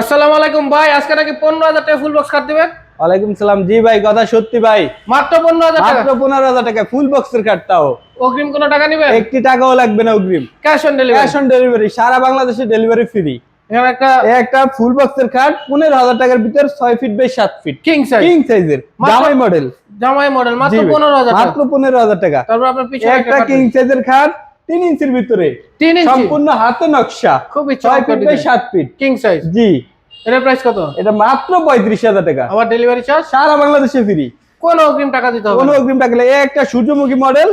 আসসালামু আলাইকুম ভাই আজকে নাকি পনেরো হাজার টাকা ফুল বক্স কাট দিবেন? ওয়ালাইকুম সালাম। জি ভাই কথা সত্যি ভাই। মাত্র পনেরো হাজার মাত্র পনেরো হাজার টাকা ফুল বক্সের কার্ডটাও অগ্রিম কোনো টাকা নিবেন? একটি টাকাও লাগবে না অগ্রিম। Cash on delivery cash on delivery সারা বাংলাদেশে ডেলিভারি ফ্রি একটা একটা ফুল বক্সের কার্ড পনেরো হাজার টাকার ভিতর ছয় ফিট বাই সাত ফিট কিং সাইজ কিং সাইজের জামাই মডেল জামাই মডেল মাত্র পনেরো হাজার মাত্র পনেরো হাজার টাকা। তারপর আপনার পিছনে একটা কিং সাইজের খাট তিন ইঞ্চির ভিতরে তিন ইঞ্চি। সম্পূর্ণ হাতে নকশা। খুবই ছয় ফিট বাই সাত ফিট। কিং সাইজ জি। এটার প্রাইস কত? এটা মাত্র পঁয়ত্রিশ হাজার টাকা। আবার ডেলিভারি চার্জ সারা বাংলাদেশে ফ্রি কোন অগ্রিম টাকা দিতে হবে কোনো অগ্রিম টাকা। এই একটা সূর্যমুখী মডেল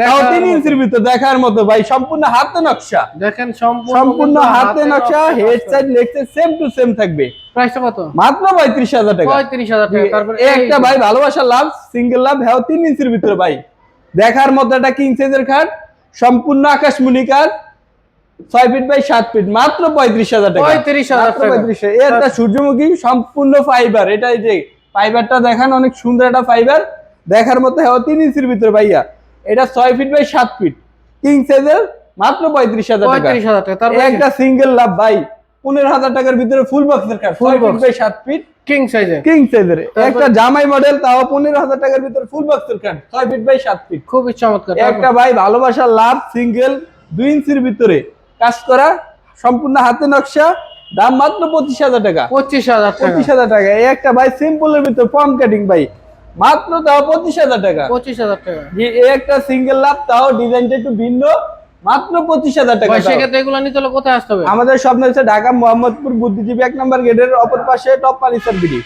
দেখার তিন মতো। ইঞ্চির ভিতর দেখার মতো ভাই সম্পূর্ণ হাতে নকশা। দেখেন সম্পূর্ণ হাতে নকশা। Head side legs same to same থাকবে। প্রাইসটা কত? মাত্র পঁয়ত্রিশ হাজার টাকা। পঁয়ত্রিশ হাজার টাকা। তারপর একটা ভাই ভালোবাসা লাভ সিঙ্গেল লাভ হ্যাঁ তিন ইঞ্চির ভিতরে ভাই। দেখার মতো একটা কিং সাইজের খাট। সম্পূর্ণ আকাশ মুনিকার ছয় ফিট বাই সাত ফিট মাত্র পঁয়ত্রিশ হাজার টাকা। 35,000 মাত্র টাকা। 35,000 সূর্যমুখী সম্পূর্ণ ফাইবার এটা যে ফাইবারটা দেখান অনেক সুন্দর একটা ফাইবার দেখার মতো হ্যাঁ তিন ইঞ্চির ভিতরে ভাইয়া। এটা ছয় ফিট বাই সাত ফিট কিং সাইজের মাত্র পঁয়ত্রিশ হাজার টাকা। পঁয়ত্রিশ হাজার টাকা একটা সিঙ্গেল লাভ ভাই। পনেরো হাজার টাকার ভিতরে ফুল বক্সের কাঠ বাই সাত ফিট কিং সাইজে কিং সাইজের একটা জামাই মডেল তাও পনেরো হাজার টাকার ভিতরে ফুল বক্সের কাঠ ছয় ফিট বাই সাত ফিট খুবই চমৎকার। একটা ভাই ভালোবাসার লাভ সিঙ্গেল দুই ইঞ্চির ভিতরে। কাজ করা সম্পূর্ণ হাতে নকশা দাম মাত্র পঁচিশ হাজার টাকা। পঁচিশ হাজার টাকা। পঁচিশ হাজার টাকা। এই একটা ভাই সিম্পলের ভিতরে ফর্ম কাটিং ভাই। মাত্র তাও পঁচিশ হাজার টাকা। পঁচিশ হাজার টাকা। এই একটা সিঙ্গেল লাভ তাও ডিজাইনটা একটু ভিন্ন। মাত্র পঁচিশ হাজার টাকা সেক্ষেত্রে এগুলো নিতে হলে কোথায় আসতে হবে? আমাদের স্বপ্ন হচ্ছে ঢাকা মোহাম্মদপুর বুদ্ধিজীবী এক নম্বর গেটের অপর পাশে টপ পানিসার বিডি।